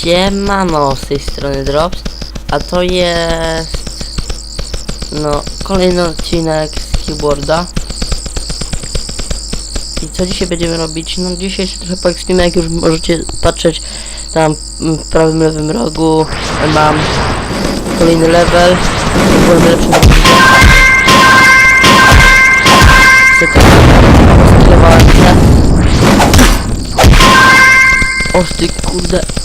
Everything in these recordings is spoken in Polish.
Siemano, z tej strony Drops, a to jest no kolejny odcinek z keyboarda. I co dzisiaj będziemy robić? No dzisiaj się trochę poekspimy, jak już możecie patrzeć tam w prawym lewym rogu mam kolejny level. Byłem lepszy na Sklewałem się. O ty kurde.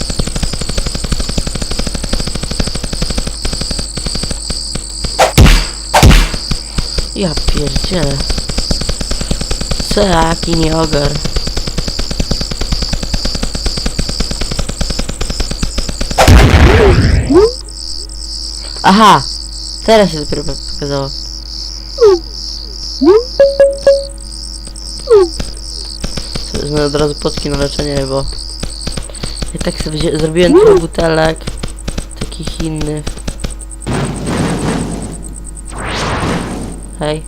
Ja pierdzielę. Co jaki nieogar. Aha! Teraz się dopiero pokazało. Wezmę od razu potki na leczenie, bo... Ja tak sobie zrobiłem trochę butelek. Takich innych. Hej.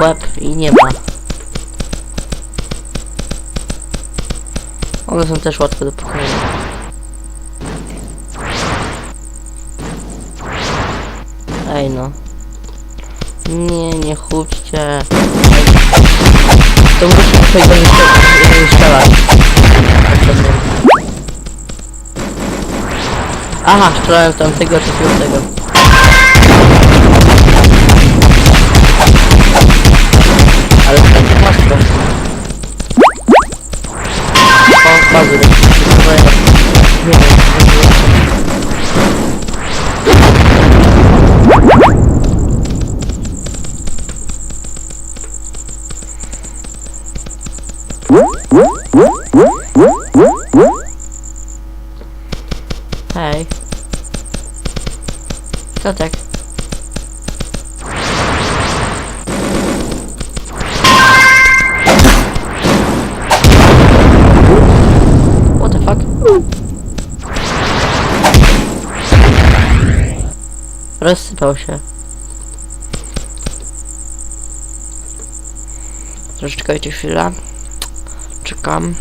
Łeb i nie ma. One są też łatwe do pokonania. Ej no. Nie, nie chudźcie. To musi tutaj do mnie strze- strzelać. Aha, strzelałem tamtego, w tego. Rozsypał się. Zaczekajcie chwilę. Czekam.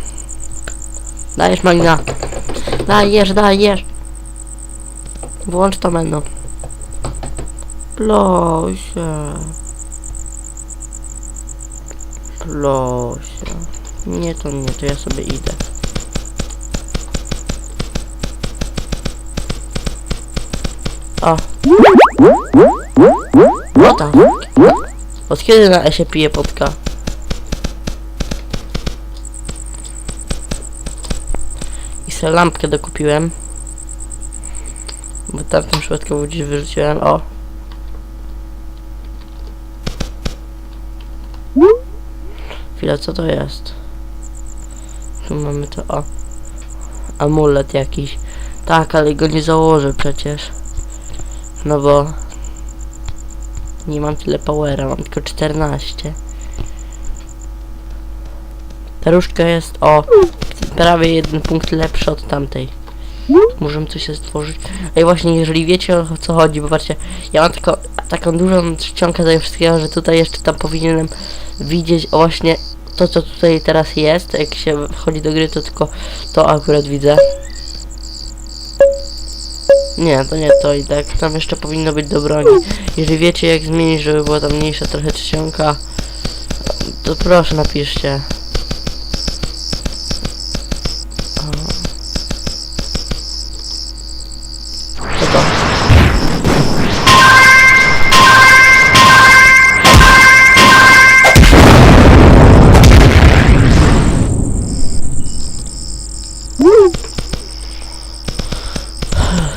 Dajesz Magna. Dajesz, dajesz. Włącz to menu. Plosie. Plosie. Nie, to nie, to ja sobie idę. O. O tak. Od kiedy na E się pije podka? I sobie lampkę dokupiłem. Bo tamtą przypadkowo gdzieś wyrzuciłem. O. Chwila, co to jest? Tu mamy to, o. Amulet jakiś. Tak, ale go nie założę przecież. No bo... Nie mam tyle powera, mam tylko 14. Ta różdżka jest, o, prawie jeden punkt lepszy od tamtej. Możemy coś sobie stworzyć. Ej, właśnie, jeżeli wiecie o co chodzi, bo patrzcie, ja mam tylko taką dużą czcionkę tego wszystkiego, że tutaj jeszcze tam powinienem widzieć właśnie to, co tutaj teraz jest. Jak się wchodzi do gry, to tylko to akurat widzę. Nie, to nie to i tak. Tam jeszcze powinno być do broni. Jeżeli wiecie jak zmienić, żeby była tam mniejsza trochę czcionka, to proszę napiszcie.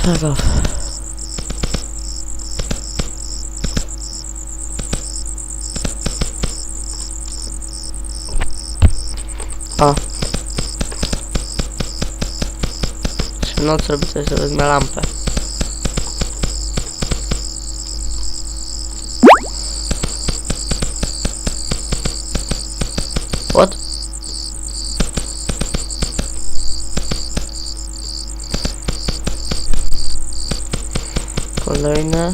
Off. O. Czy noc robi coś, to wezmę lampę. What? kafalarına.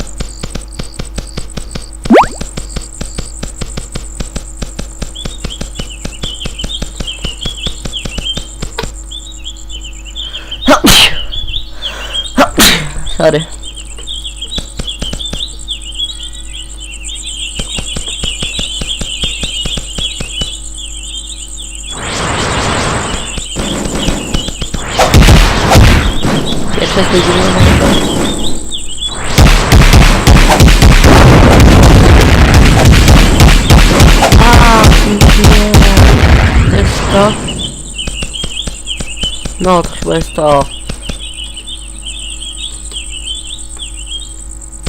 Sorry. Gerçekten gülüyorum. To? No, to chyba jest to.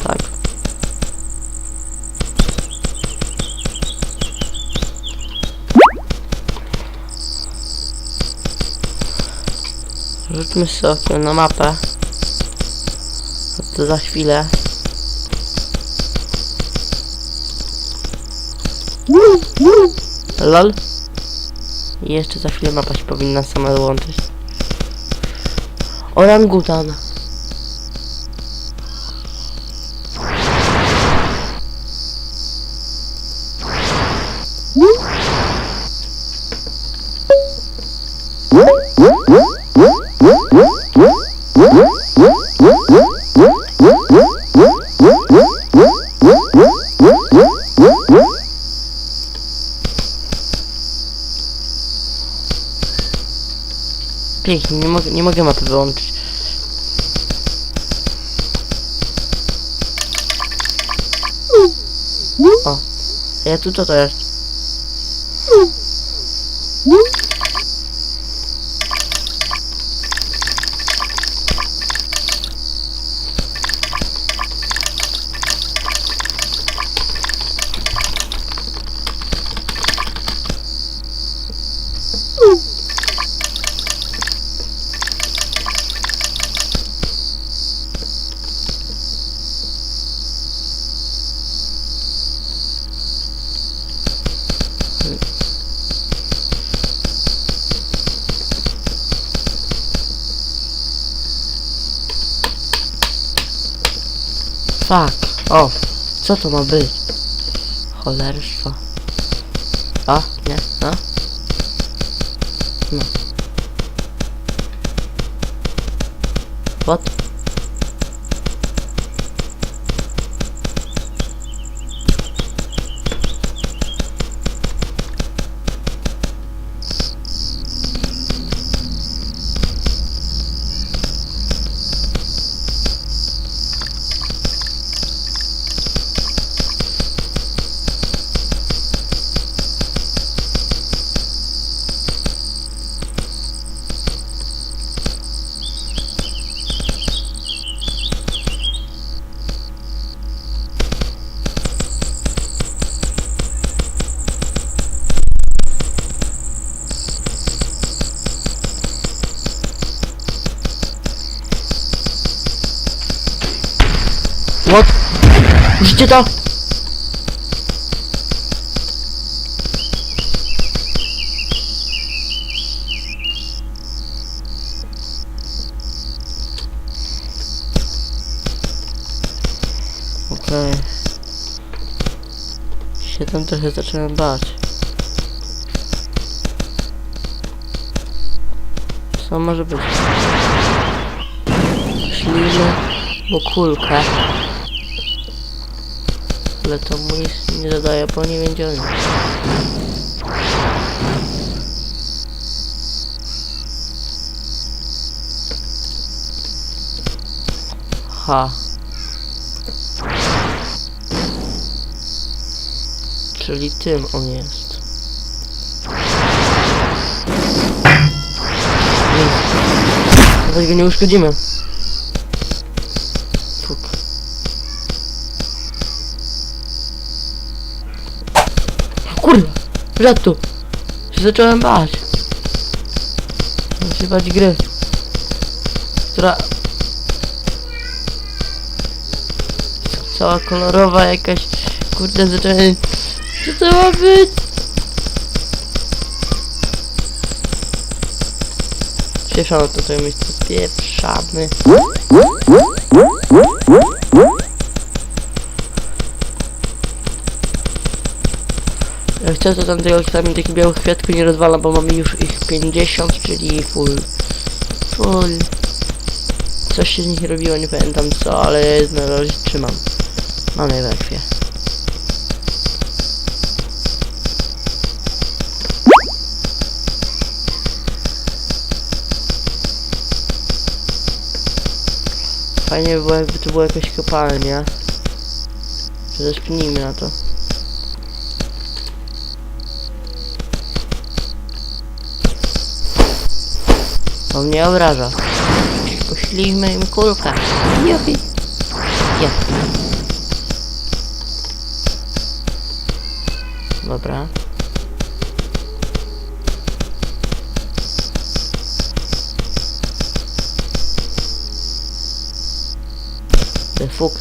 Tak. Rzućmy sobie na mapę. To za chwilę. Lol. I jeszcze za chwilę mapa się powinna sama dołączyć. Orangutan. Pięknie, nie mogę, nie mogę mapy wyłączyć. O, ja tu co to jest? Fuck, o, co to ma być? Cholerstwo. O, nie, no. No. Widzicie to? Okej. Się tam trochę zacząłem bać. Co może być? Śliny, bo. Ale to mu nic nie zadaje, bo nie gdzie on. Ha. Czyli tym on jest. Nawet go nie uszkodzimy. Żartu! Zacząłem bać. Zacząłem bać gry. Która... Cała kolorowa jakaś... Kurde, zacząłem... Co to ma być? Pieprzamy sobie miejsce. Pieprzamy. To tamtego tam takich białych kwiatków nie rozwala, bo mamy już ich 50, czyli full. Full. Coś się z nich robiło, nie pamiętam co, ale na razie trzymam. Mamy we krwie. Fajnie by było, jakby to była jakaś kopalnia. Zespnijmy na to. To mnie obraża. Poślijmy im kulkę. Jupi. Ja. Dobra. The fuck.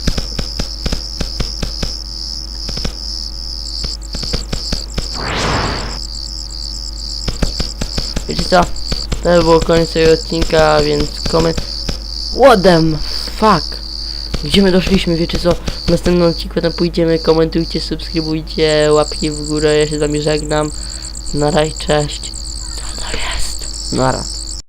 Wiecie co? To by było koniec tego odcinka, więc koment... What the fuck? Gdzie my doszliśmy, wiecie co? W następnym odcinku tam pójdziemy, komentujcie, subskrybujcie, łapki w górę, ja się z wami żegnam. Na raj, cześć. Co to jest? Nara.